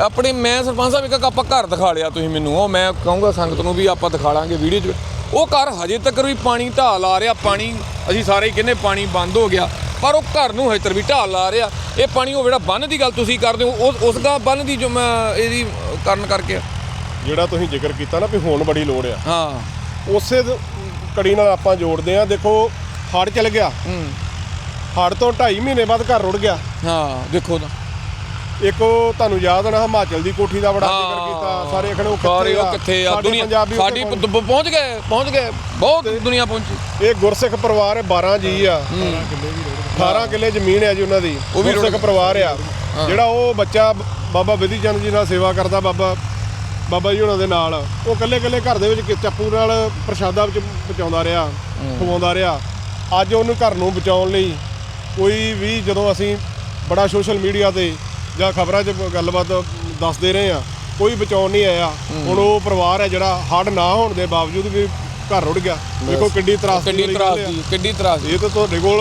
ਆਪਣੇ ਮੈਂ ਸਰਪੰਚ ਸਾਹਿਬ ਇੱਕ ਆਪਾਂ ਘਰ ਦਿਖਾ ਲਿਆ ਤੁਸੀਂ ਮੈਨੂੰ। ਉਹ ਮੈਂ ਕਹੂੰਗਾ ਸੰਗਤ ਨੂੰ ਵੀ ਆਪਾਂ ਦਿਖਾ ਲਾਂਗੇ ਵੀਡੀਓ 'ਚ। ਉਹ ਘਰ ਹਜੇ ਤੱਕ ਵੀ ਪਾਣੀ ਢਾਲ ਆ ਰਿਹਾ ਪਾਣੀ ਅਸੀਂ ਸਾਰੇ ਹੀ ਕਹਿੰਦੇ ਪਾਣੀ ਬੰਦ ਹੋ ਗਿਆ ਪਰ ਉਹ ਘਰ ਨੂੰ ਹਜੇ ਤੱਕ ਵੀ ਢਾਲ ਆ ਰਿਹਾ। ਇਹ ਪਾਣੀ ਉਹ ਜਿਹੜਾ ਬੰਨ ਦੀ ਗੱਲ ਤੁਸੀਂ ਕਰਦੇ ਹੋ ਉਸ ਉਸ ਦਾ ਬੰਨ ਦੀ ਜੋ ਮੈਂ ਇਹਦੀ ਕਾਰਨ ਕਰਕੇ। ਜਿਹੜਾ ਤੁਸੀਂ ਜ਼ਿਕਰ ਕੀਤਾ ਨਾ ਵੀ ਹੁਣ ਬੜੀ ਲੋੜ ਆ। ਹਾਂ। ਉਸੇ ਕੜੀ ਨਾਲ ਆਪਾਂ ਜੋੜਦੇ ਆ ਦੇਖੋ ਹੜ ਚਲ ਗਿਆ। ਹੂੰ। ਹੜ ਤੋਂ 2.5 ਮਹੀਨੇ ਬਾਅਦ ਘਰ ਰੁੜ ਗਿਆ। ਹਾਂ ਦੇਖੋ ਤਾਂ। ਇੱਕ ਉਹ ਤੁਹਾਨੂੰ ਯਾਦ ਹੋਣਾ ਹਿਮਾਚਲ ਦੀ ਕੋਠੀ ਦਾ ਬੜਾ ਜ਼ਿਕਰ ਹਾਂ। ਕੀਤਾ ਸਾਰੇ ਅਖਣੇ ਉਹ ਸਾਰੇ ਕਿੱਥੇ ਉਹ ਕਿੱਥੇ ਆ? ਦੁਨੀਆ ਸਾਡੀ ਪਹੁੰਚ ਗਏ ਪਹੁੰਚ ਗਏ। ਬਹੁਤ ਦੁਨੀਆ ਪਹੁੰਚੀ। ਇਹ ਗੁਰਸਿੱਖ ਪਰਿਵਾਰ ਹੈ 12 ਜੀ ਆ। 18 ਕਿੱਲੇ ਜ਼ਮੀਨ ਹੈ ਜੀ ਉਹਨਾਂ ਦੀ। ਉਹ ਵੀ ਗੁਰਸਿੱਖ। ਪਰਿਵਾਰ ਆ। ਜਿਹੜਾ ਉਹ ਬੱਚਾ ਬਾਬਾ ਵਿਧੀ ਚੰਦ ਜੀ ਨਾਲ ਸੇਵਾ ਕਰਦਾ ਬਾਬਾ ਬਾਬਾ ਜੀ ਉਹਨਾਂ ਦੇ ਨਾਲ। ਉਹ ਇਕੱਲੇ ਇਕੱਲੇ ਘਰ ਦੇ ਵਿੱਚ ਚੱਪੂ ਨਾਲ ਪ੍ਰਸ਼ਾਦਾ ਵਿੱਚ ਪਹੁੰਚਾਉਂਦਾ ਰਿਹਾ ਖਵਾਉਂਦਾ ਰਿਹਾ। ਅੱਜ ਉਹਨੂੰ ਘਰ ਨੂੰ ਬਚਾਉਣ ਲਈ ਕੋਈ ਵੀ ਜਦੋਂ ਅਸੀਂ ਬੜਾ ਸੋਸ਼ਲ ਮੀਡੀਆ ਤੇ ਜਾਂ ਖਬਰਾਂ 'ਚ ਗੱਲਬਾਤ ਦੱਸਦੇ ਰਹੇ ਆ ਕੋਈ ਬਚਾਉਣ ਨਹੀਂ ਆਇਆ। ਹੁਣ ਉਹ ਪਰਿਵਾਰ ਹੈ ਜਿਹੜਾ ਹੜ ਨਾ ਹੋਣ ਦੇ ਬਾਵਜੂਦ ਵੀ ਘਰ ਰੁੜ ਗਿਆ। ਦੇਖੋ ਕਿੱਡੀ ਤਰਾਸਦੀ ਆ। ਤਰਾਸਦੀ ਕਿੱਡੀ ਤਰਾਸਦੀ। ਇਹ ਤਾਂ ਤੁਹਾਡੇ ਕੋਲ